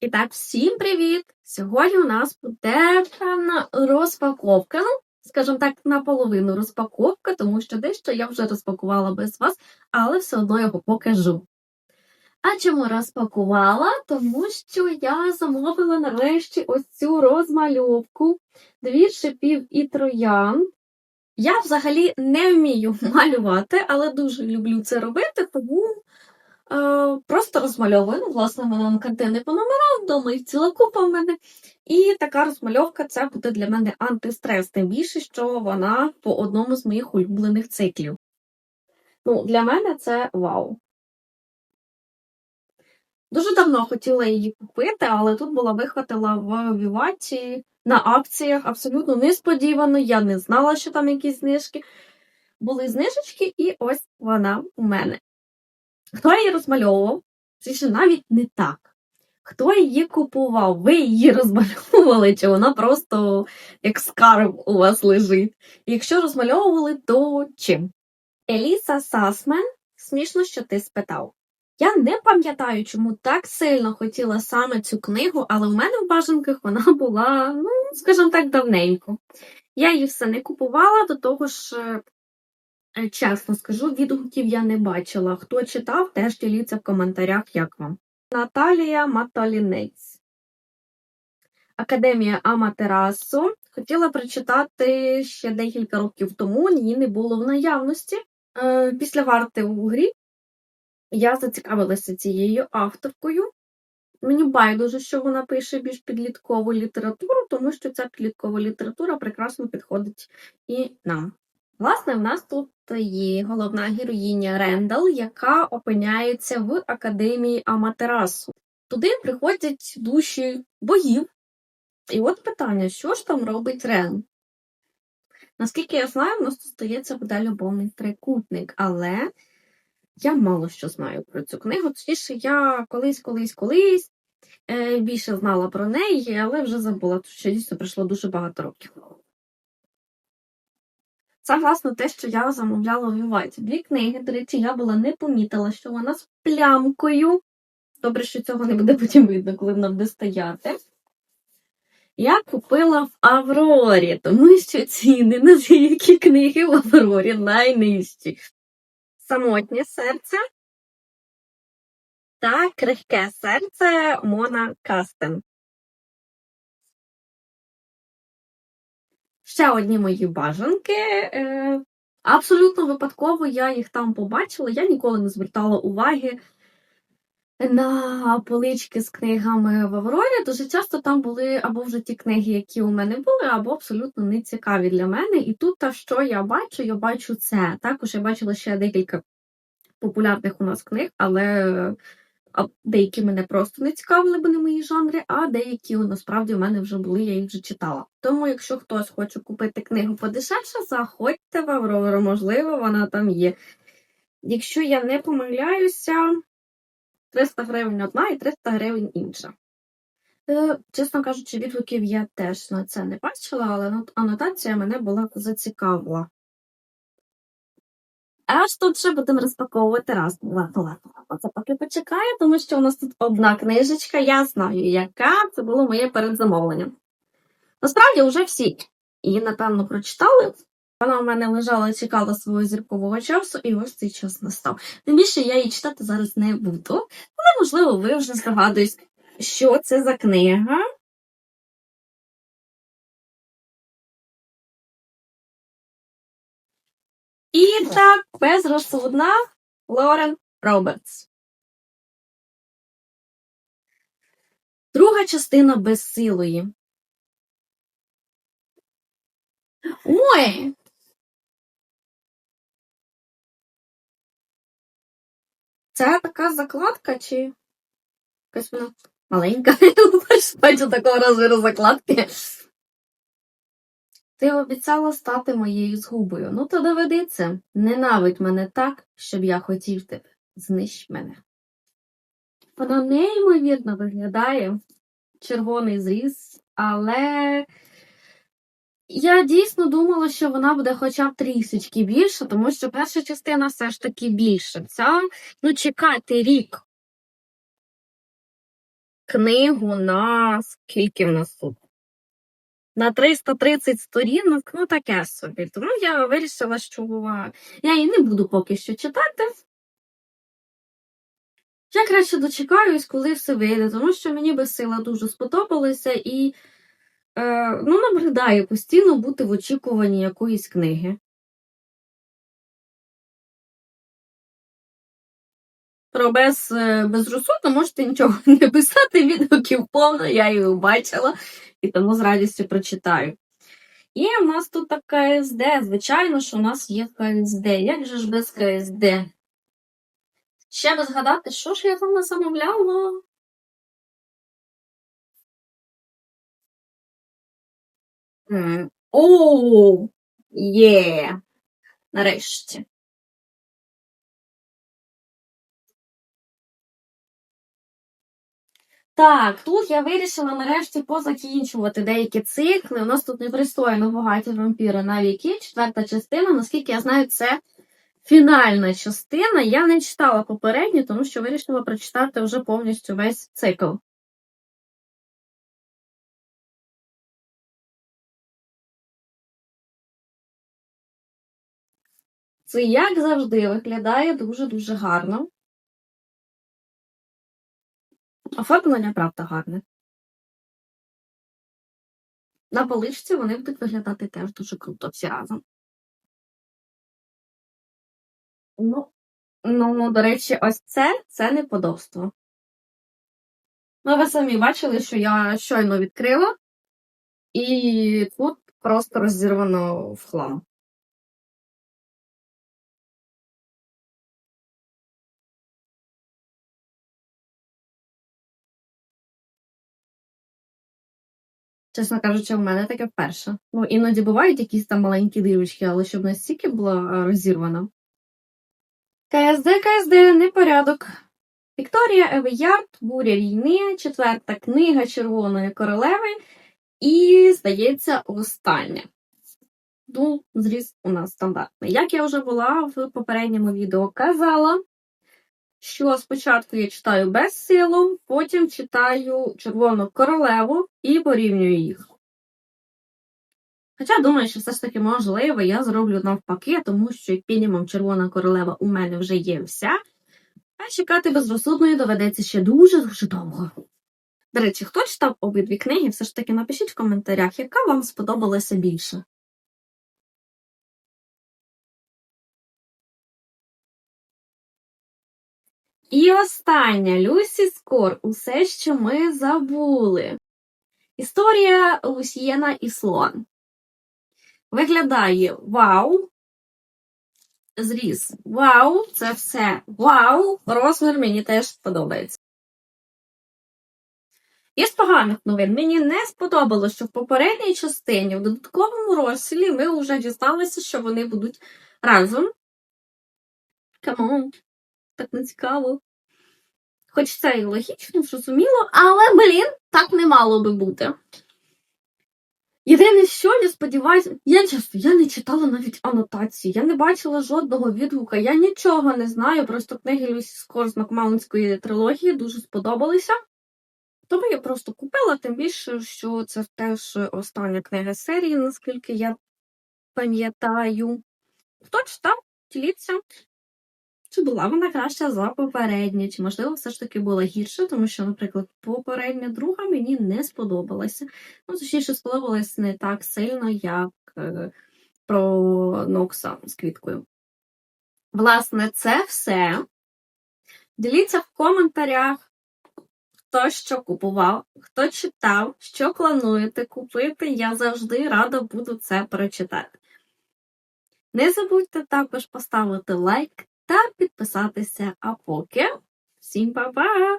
І так, всім привіт! Сьогодні у нас буде певна розпаковка. Ну, скажімо так, наполовину розпаковка, тому що дещо я вже розпакувала без вас, але все одно його покажу. А чому розпакувала? Тому що я замовила нарешті ось цю розмальовку дві шипів і троян. Я взагалі не вмію малювати, але дуже люблю це робити, тому Просто розмальовую. Власне, в мене картини по номерам, вдома їх ціла купа в мене. І така розмальовка це буде для мене антистрес, тим більше, що вона по одному з моїх улюблених циклів. Ну, Для мене це вау. Дуже давно хотіла її купити, але тут була вихватила в Віваті на акціях абсолютно несподівано. Я не знала, що там якісь знижки. Були знижечки, і ось вона у мене. Хто її розмальовував? Це ще навіть не так. Хто її купував? Ви її розмальовували, чи вона просто як скарб у вас лежить? Якщо розмальовували, то чим? Еліса Сасмен, смішно, що ти спитав. Я не пам'ятаю, чому так сильно хотіла саме цю книгу, але в мене в бажанках вона була, ну, скажімо так, давненько. Я її все не купувала, до того ж, Е, чесно скажу, відгуків я не бачила. Хто читав, теж діліться в коментарях, як вам. Наталія Маталінець. Академія Аматерасу. Хотіла прочитати ще декілька років тому, її не було в наявності. Е, після варти у грі я зацікавилася цією авторкою. Мені байдуже, що вона пише більш підліткову літературу, тому що ця підліткова література прекрасно підходить і нам. Власне, в нас тут є головна героїня Рендал, яка опиняється в академії Аматерасу. Туди приходять душі богів. І от питання: що ж там робить Рен? Наскільки я знаю, в нас тут стається буде любовний трикутник, але я мало що знаю про цю книгу. Точніше, я колись, колись, колись е, більше знала про неї, але вже забула, що дійсно пройшло дуже багато років. Це, власне, те, що я замовляла в Віваті. Дві книги, до речі, я була не помітила, що вона з плямкою. Добре, що цього не буде потім видно, коли вона буде стояти. Я купила в Аврорі, тому що ціни на деякі книги в Аврорі найнижчі. Самотнє серце та крихке серце Мона Кастен. Ще одні мої бажанки. Е, абсолютно випадково я їх там побачила. Я ніколи не звертала уваги на полички з книгами в Аврорі. Дуже часто там були або вже ті книги, які у мене були, або абсолютно не цікаві для мене. І тут, що я бачу, я бачу це. Також я бачила ще декілька популярних у нас книг, але деякі мене просто не цікавили, бо не мої жанри, а деякі насправді у мене вже були, я їх вже читала. Тому, якщо хтось хоче купити книгу подешевше, заходьте в Аврору, можливо, вона там є. Якщо я не помиляюся, 300 гривень одна і 300 гривень інша. Е, чесно кажучи, відгуків я теж на це не бачила, але анотація мене була зацікавила. Аж тут ще будемо розпаковувати раз. Ладно, ладно, Оце поки почекаю, тому що у нас тут одна книжечка, я знаю, яка це було моє передзамовлення. Насправді, вже всі її, напевно, прочитали. Вона у мене лежала, і чекала свого зіркового часу, і ось цей час настав. Тим більше я її читати зараз не буду, але, можливо, ви вже здогадуєтесь, що це за книга. І так, безрозсудна Лорен Робертс. Друга частина безсилої. Ой! Це така закладка, чи якась вона маленька? Бачу такого розміру закладки. Ти обіцяла стати моєю згубою. Ну, то доведеться. Ненавидь мене так, щоб я хотів тебе. Знищ мене. Вона неймовірно виглядає червоний зріз, але я дійсно думала, що вона буде хоча б трішечки більша, тому що перша частина все ж таки більша. Ця, ну, чекати рік книгу на скільки в нас тут? На 330 сторінок, ну таке собі. Тому я вирішила, що я її не буду поки що читати. Я краще дочекаюсь, коли все вийде, тому що мені безсила дуже сподобалася і е, ну, набридає постійно бути в очікуванні якоїсь книги. Про без, е, безрозсудно можете нічого не писати, відгуків повно, я її бачила і тому з радістю прочитаю. І в нас тут така КСД. Звичайно, що у нас є КСД. Як же ж без КСД? Ще би згадати, що ж я там не замовляла? О, є. Нарешті. Так, тут я вирішила нарешті позакінчувати деякі цикли. У нас тут непристойно багаті вампіри на віки. Четверта частина, наскільки я знаю, це фінальна частина. Я не читала попередню, тому що вирішила прочитати вже повністю весь цикл. Це, як завжди, виглядає дуже-дуже гарно. Оформлення, правда, гарне. На поличці вони будуть виглядати теж дуже круто всі разом. Ну, ну, до речі, ось це це неподобство. Ну, ви самі бачили, що я щойно відкрила, і тут просто розірвано в хлам. Чесно кажучи, в мене таке вперше. Ну, іноді бувають якісь там маленькі дирочки, але щоб настільки була розірвана. КСД, КСД, непорядок. Вікторія Евеярд, Буря війни, четверта книга Червоної королеви. І, здається, остання. Ну, зріз у нас стандартний. Як я вже була в попередньому відео казала, що спочатку я читаю без силу, потім читаю Червону королеву і порівнюю їх. Хоча думаю, що все ж таки можливо, я зроблю навпаки, тому що, як мінімум, Червона королева у мене вже є вся, а чекати безрозсудної доведеться ще дуже-дуже довго. До речі, хто читав обидві книги, все ж таки напишіть в коментарях, яка вам сподобалася більше. І остання Люсі Скор. Усе, що ми забули. Історія Лусієна і Слон. Виглядає вау. Зріз. Вау, це все вау. Розмір мені теж подобається. Із поганих новин мені не сподобалося, що в попередній частині, в додатковому розділі, ми вже дізналися, що вони будуть разом. Камон, так не цікаво. Хоч це і логічно, зрозуміло, але, блін, так не мало би бути. Єдине, що я сподіваюся, я чесно, я не читала навіть анотації, я не бачила жодного відгука, я нічого не знаю, просто книги Люсі Скор з Макмаунської трилогії дуже сподобалися. Тому я просто купила, тим більше, що це теж остання книга серії, наскільки я пам'ятаю. Хто читав, діліться. Чи була вона краща за попередню, чи, можливо, все ж таки була гірша, тому що, наприклад, попередня друга мені не сподобалася. Ну, точніше, сподобалась не так сильно, як е, про Нокса з квіткою. Власне, це все. Діліться в коментарях, хто що купував, хто читав, що плануєте купити. Я завжди рада буду це прочитати. Не забудьте також поставити лайк та підписатися. А поки всім па-па!